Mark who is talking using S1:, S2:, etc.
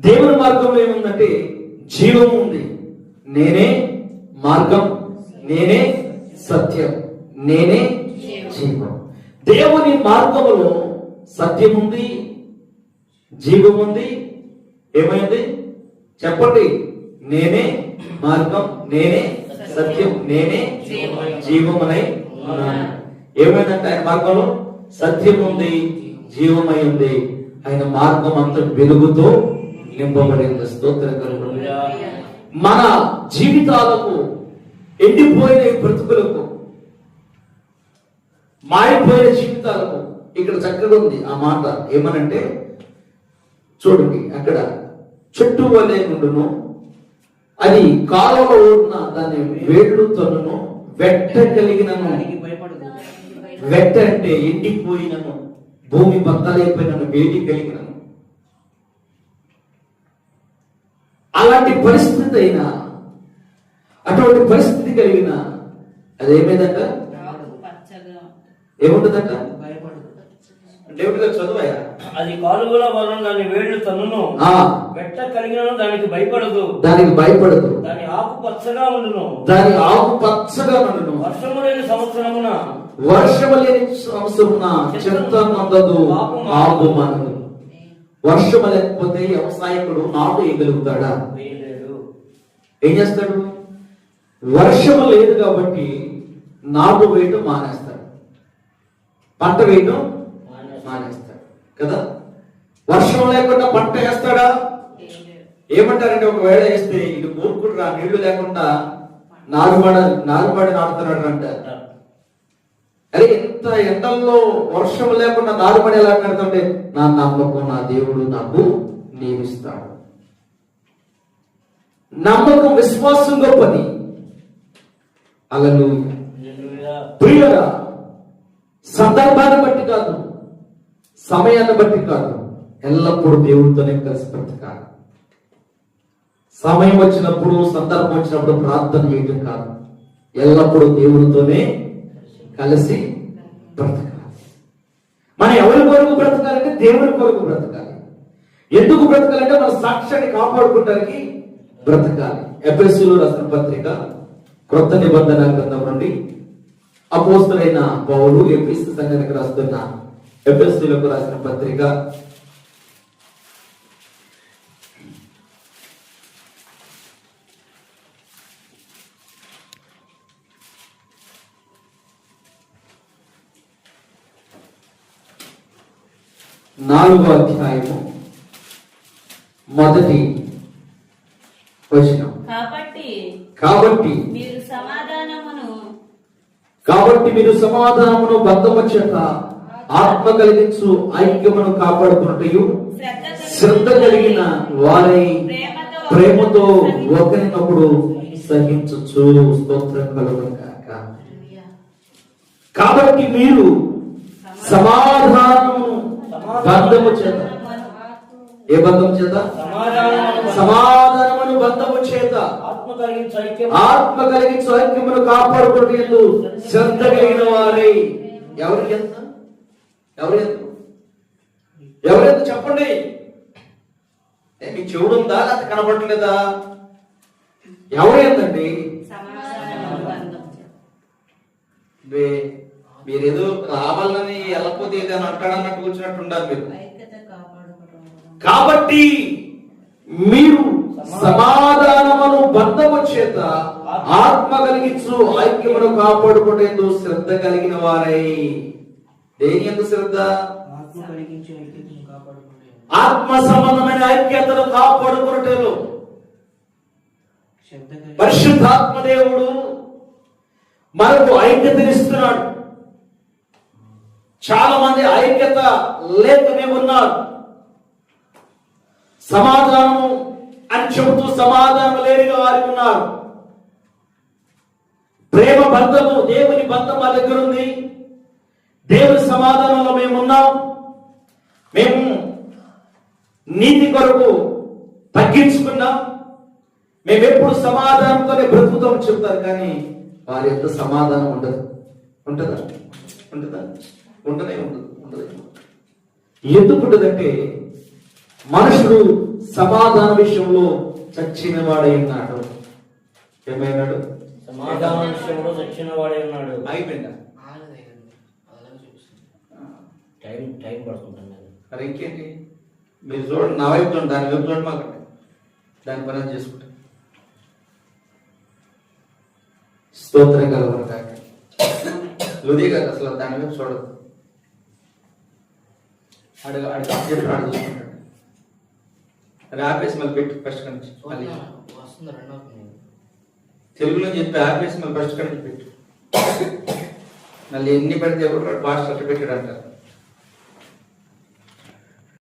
S1: దేవుని మార్గంలో ఏముందంటే జీవం ఉంది. నేనే మార్గం నేనే సత్యం నేనే జీవం. దేవుని మార్గములో సత్యం ఉంది జీవం ఉంది. ఏమైంది? చెప్పండి. నేనే మార్గం నేనే సత్యం నేనే జీవమనై ఉన్నాను. ఏమైందంటే ఆయన మార్గంలో? సత్యం ఉంది జీవమై ఉంది. ఆయన మార్గం అంత వెలుగుతో నింపబడింది స్తోత్రం కలుగును. మన జీవితాలకు ఎండిపోయిన బ్రతుకులకు మారిపోయిన జీవితాలకు ఇక్కడ చక్కగా ఉంది. ఆ మాట ఏమనంటే చూడండి అక్కడ చెట్టు వలె నుండును అది కాలువ ఓడిన దాన్ని వేళ్ళు తొన్నును వెట్ట కలిగినను.
S2: భయపడదు.
S1: వెట్ట అంటే ఎండిపోయినను భూమి బద్దలైపోయినను వేడి కలిగినను. అలాంటి పరిస్థితి అయినా అటువంటి పరిస్థితి కలిగిన అదేమైందంట ఏముంటుందంట? చదువయ్యా.
S2: అది కాలువల వలన దాని వెట్ట దానికి భయపడదు.
S1: దానికి భయపడదు.
S2: దాని ఆకు పచ్చగా ఉండును.
S1: దాని ఆకు పచ్చగా నుండును
S2: వర్షము లేని సంవత్సరమున
S1: వర్షము లేని సంవత్సరమున చెత్త ఆకు మనదు. వర్షము లేకపోతే వ్యవసాయకుడు నాటు వేయగలుగుతాడా ఏం చేస్తాడు? వర్షము లేదు కాబట్టి నాటు వేయటం మానేస్తాడు. పంట వేయటం మానేస్తాడు. కదా? వర్షం లేకుండా పంట వేస్తాడా? ఏమంటారంటే ఒకవేళ వేస్తే ఇది మూర్ఖుడు రా నీళ్ళు లేకుండా నారుమడ నారుమడి నాటుతున్నాడు అంటారు. అరే ఎంత ఎండల్లో వర్షం లేకుండా నారుమడి ఎలా కడతాంటే నా నమ్మకం నా దేవుడు నాకు నియమిస్తాడు నమ్మకం విశ్వాసం గొప్పది. అలలు. ప్రియురా సందర్భాన్ని బట్టి కాదు సమయాన్ని బట్టి కాదు ఎల్లప్పుడూ దేవుడితోనే కలిసి బ్రతకాలి. సమయం వచ్చినప్పుడు సందర్భం వచ్చినప్పుడు ప్రార్థన చేయటం కాదు ఎల్లప్పుడూ దేవుడితోనే కలిసి బ్రతకాలి. మనం ఎవరి కొరకు బ్రతకాలంటే దేవుని కొరకు బ్రతకాలి. ఎందుకు బ్రతకాలంటే మన సాక్ష్యాన్ని కాపాడుకోవడానికి బ్రతకాలి. ఎఫ్ఎస్సులో రాసిన పత్రిక క్రొత్త నిబంధన గ్రంథం నుండి అపోస్తులైన పౌరులు ఎఫ్ఎస్ సంఘానికి రాస్తున్న ఎఫ్ఎస్సులకు రాసిన పత్రిక నాలుగో అధ్యాయము మొదటి వచనం.
S3: కాబట్టి
S1: కాబట్టి
S3: మీరు సమాధానమును
S1: కాబట్టి మీరు సమాధానమును చేత ఆత్మ కలిగించు ఐక్యమును కాపాడుకున్నట్టు శ్రద్ధ కలిగిన వారై ప్రేమతో ఒకరినప్పుడు సహించచ్చు స్తోత్రం కలుగును గాక. కాబట్టి మీరు సమాధానము బంధము చేత. ఏ బంధము చేత?
S2: సమాధానము.
S1: సమాధానమును బంధము చేత.
S2: ఆత్మ కలిగించు
S1: ఐక్యమును కాపాడుకునేందు శ్రద్ధ కలిగిన వారై. ఎవరు ఎంత? ఎవరు ఎంత? ఎవరు ఎంత? చెప్పండి. మీకు చెవుడు ఉందా? లేకపోతే కనపడలేదా ఎవరు
S3: బంధం
S1: మీ- మీరేదో రావాలని వెళ్ళకపోతే ఏదైనా అంటాడన్నట్టు కూర్చున్నట్టు ఉండాలి మీరు కాబట్టి మీరు సమాధానమును బంధము చేత ఆత్మ కలిగించు ఐక్యమును కాపాడుకునేందు శ్రద్ధ కలిగిన వారై. దేని ఎందు శ్రద్ధ?
S2: ఆత్మ
S1: సంబంధమైన ఐక్యతను
S2: కలిగి
S1: పరిశుద్ధాత్మ దేవుడు మనకు ఐక్యతనిస్తున్నాడు. చాలా మంది ఐక్యత లేకనే ఉన్నారు సమాధానము అని చెబుతూ సమాధానం లేనిగా వారికి ఉన్నారు. ప్రేమ బంధము దేవుని బంధం మా దగ్గర ఉంది. దేవుని సమాధానంలో మేము ఉన్నాం. మేము నీతి కొరకు తగ్గించుకున్నాం. మేము ఎప్పుడు సమాధానంతోనే బ్రతుకుతాం చెప్తారు కానీ వారి యొక్క సమాధానం ఉండదు. ఉంటుందా? ఉంటుందా? ఉండనే ఉండదు ఉండదు ఎందుకు ఉంటుందంటే మనుషుడు సమాధాన విషయంలో చచ్చిన వాడై ఉన్నాడు. ఏమైనాడు?
S2: సమాధాన విషయంలో చచ్చిన వాడే ఉన్నాడు
S1: అయిపోయిందా
S2: టైం టైం పడుతుంటాను
S1: మరి ఇంకేంటి? మీరు చూడండి నా వైపు చూడండి దాని వైపు చూడండి మాకు. దాని పని చేసుకుంటా. స్తోత్రం కలవరు కాక. లుది కాదు అసలు దాని వైపు చూడదు అడుగు అడుగు చూసుకుంటాడు. అది ఆపేసి మళ్ళీ పెట్టి ఫస్ట్
S4: వస్తుంది రెండో
S1: తెలుగులో చెప్పి ఆపేసి మళ్ళీ ఫస్ట్ నుంచి పెట్టు. మళ్ళీ ఎన్ని పెడితే ఎవరు భాష పెట్టాడు అంటారు